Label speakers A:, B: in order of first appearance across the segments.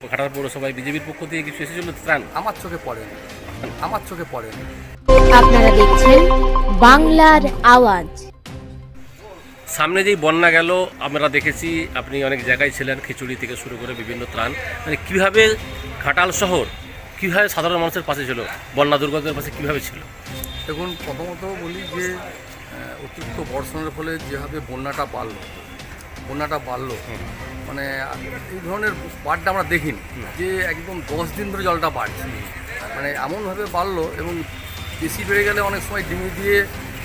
A: ঘাটাল পৌরসভায় বিজেপির পক্ষ থেকে কিছু এসেছিল ত্রাণ?
B: আমার চোখে পড়েনি। আমার চোখে পড়েনি।
C: আপনারা দেখছেন বাংলার আওয়াজ।
A: সামনে যেই বন্যা গেল আমরা দেখেছি আপনি অনেক জায়গায় ছিলেন খিচুড়ি থেকে শুরু করে বিভিন্ন ত্রাণ। মানে কীভাবে ঘাটাল শহর কীভাবে সাধারণ মানুষের পাশে ছিল বন্যা দুর্গতের পাশে কীভাবে ছিল?
B: দেখুন প্রথমত বলি যে অতিরিক্ত বর্ষণের ফলে যেভাবে বন্যাটা বাড়লো বন্যাটা বাড়লো। মানে এই ধরনের বাড়টা আমরা দেখিনি। যে একদম দশ দিন ধরে জলটা বাড়ছে। মানে এমনভাবে বাড়লো এবং বেশি বেড়ে গেলে অনেক সময় ডিঙি দিয়ে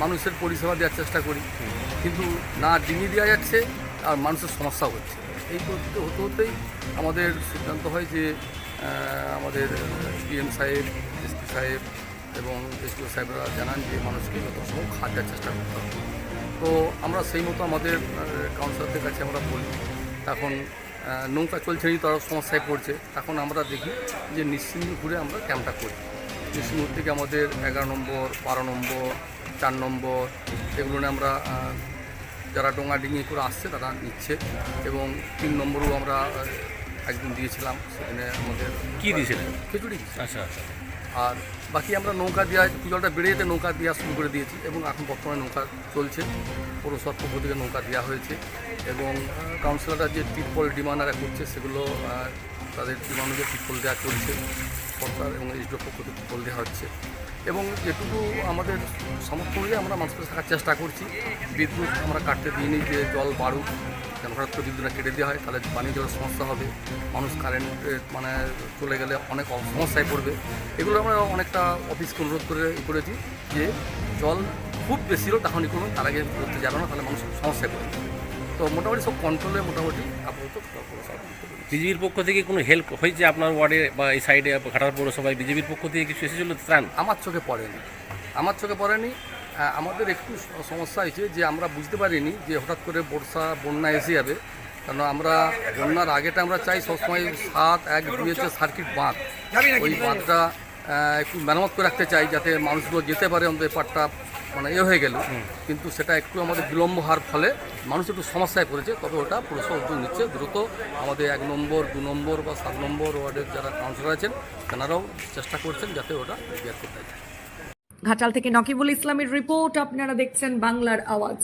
B: মানুষের পরিষেবা দেওয়ার চেষ্টা করি। কিন্তু না ডিঙি দেওয়া যাচ্ছে আর মানুষের সমস্যা হচ্ছে। এই করতে হতে হতেই আমাদের সিদ্ধান্ত হয় যে আমাদের পিএম সাহেব এসপি সাহেব এবং এসডিও সাহেবরা জানান যে মানুষকে যত সম্ভব খাদ্য দেওয়ার চেষ্টা করতে হবে। তো আমরা সেই মতো আমাদের কাউন্সিলরদের কাছে আমরা বলি, তখন নৌকা চলছে তারা সমস্যায় পড়ছে, তখন আমরা দেখি যে নিশ্চিন্ত ঘুরে আমরা ক্যাম্পটা করি। নিশ্চিন্ত থেকে আমাদের এগারো নম্বর, বারো নম্বর, চার নম্বর, এগুলো নিয়ে আমরা যারা ডোঙা ডিঙি করে আসছে তারা নিচ্ছে এবং তিন নম্বরও আমরা একদিন দিয়েছিলাম সেখানে আমাদের
A: কী দিয়েছিলেন?
B: খিচুড়ি
A: আচ্ছা আচ্ছা।
B: আর বাকি আমরা নৌকা দেওয়া জলটা বেড়ে যেতে নৌকা দেওয়া শুরু করে দিয়েছি এবং এখন বর্তমানে নৌকা চলছে। পৌরসভার পক্ষ থেকে নৌকা দেওয়া হয়েছে এবং কাউন্সিলররা যে টিপল ডিমান্ডারা করছে সেগুলো তাদের ডিমান্ড অনুযায়ী টিপল দেওয়া চলছে সরকার এবং এইচডিও পক্ষ থেকে টিপল দেওয়া হচ্ছে। এবং যেটুকু আমাদের সামর্থ্য অনুযায়ী আমরা মানুষকে থাকার চেষ্টা করছি। বিদ্যুৎ আমরা কাটতে দিইনি যে জল বাড়ুক কেন হঠাৎ করে বিদ্যুৎটা কেটে দেওয়া হয়, তাহলে পানি জলের সমস্যা হবে। মানুষ কারেন্ট মানে চলে গেলে অনেক সমস্যায় পড়বে। এগুলো আমরা অনেকটা অফিসকে অনুরোধ করে করেছি যে জল খুব বেশি হলো তখনই করুন তার আগে করতে যাবে না, তাহলে মানুষ সমস্যায় পড়বে। তো মোটামুটি সব কন্ট্রোলে মোটামুটি আপাতত।
A: বিজেপির পক্ষ থেকে কোনো হেল্প হয়েছে আপনার ওয়ার্ডে বা এই সাইডে ঘাটার পৌরসভায় বিজেপির পক্ষ থেকে কিছু এসেছিল ত্রাণ?
B: আমার চোখে পড়েনি। আমার চোখে পড়েনি। আমাদের একটু সমস্যা হয়েছে যে আমরা বুঝতে পারিনি যে হঠাৎ করে বর্ষা বন্যা এসে যাবে। কারণ আমরা বন্যার আগেটা আমরা চাই সবসময় সাত এক দুই হচ্ছে সার্কিট বাঁধ। ওই বাঁধটা একটু মেরামত করে রাখতে চাই যাতে মানুষগুলো যেতে পারে আমাদের পাটটা মানে ইয়ে হয়ে গেল। কিন্তু সেটা একটু আমাদের বিলম্ব হওয়ার ফলে মানুষ একটু সমস্যায় পড়েছে। তবে ওটা পুরসভা উদ্যোগ নিচ্ছে। দ্রুত আমাদের এক নম্বর দু নম্বর বা সাত নম্বর ওয়ার্ডের যারা কাউন্সিলর আছেন তেনারাও চেষ্টা করছেন যাতে ওটা করতে যায়
D: ঘাটাল থেকে নকিবুল ইসলামের রিপোর্ট আপনারা দেখছেন বাংলার আওয়াজ।